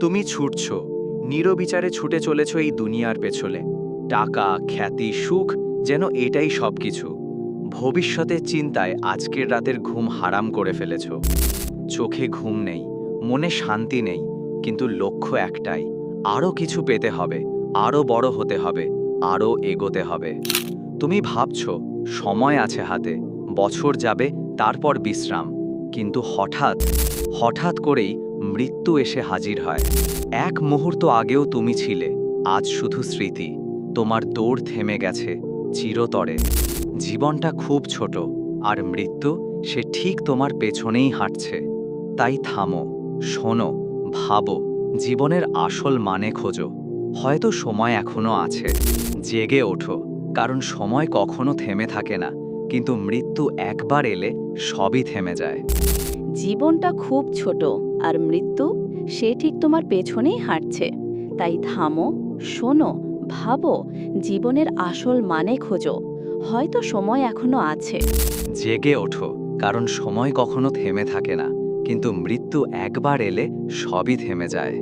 তুমি ছুটছ। নিরবিচারে ছুটে চলেছ এই দুনিয়ার পেছনে। টাকা, খ্যাতি, সুখ যেন এটাই সবকিছু। ভবিষ্যতের চিন্তায় আজকের রাতের ঘুম হারাম করে ফেলেছ। চোখে ঘুম নেই, মনে শান্তি নেই, কিন্তু লক্ষ্য একটাই আরও কিছু পেতে হবে আরও বড় হতে হবে আরও এগোতে হবে। তুমি ভাবছ, সময় আছে হাতে, বছর যাবে, তারপর বিশ্রাম। কিন্তু হঠাৎ হঠাৎ করেই মৃত্যু এসে হাজির হয়। এক মুহূর্ত আগেও তুমি ছিলে, আজ শুধু স্মৃতি। তোমার দৌড় থেমে গেছে, চিরতরে। জীবনটা খুব ছোট, আর মৃত্যু সে ঠিক তোমার পেছনেই হাঁটছে। তাই থামো, শোনো, ভাবো, জীবনের আসল মানে খোঁজো। হয়তো সময় এখনও আছে, জেগে ওঠো, কারণ সময় কখনো থেমে থাকে না। কিন্তু মৃত্যু একবার এলে সবই থেমে যায়। জীবনটা খুব ছোট আর মৃত্যু সে ঠিক তোমার পেছনেই হাঁটছে। তাই থামো শোনো ভাবো জীবনের আসল মানে খোঁজো। হয়তো সময় এখনও আছে। জেগে ওঠো কারণ সময় কখনো থেমে থাকে না কিন্তু মৃত্যু একবার এলে সবই থেমে যায়।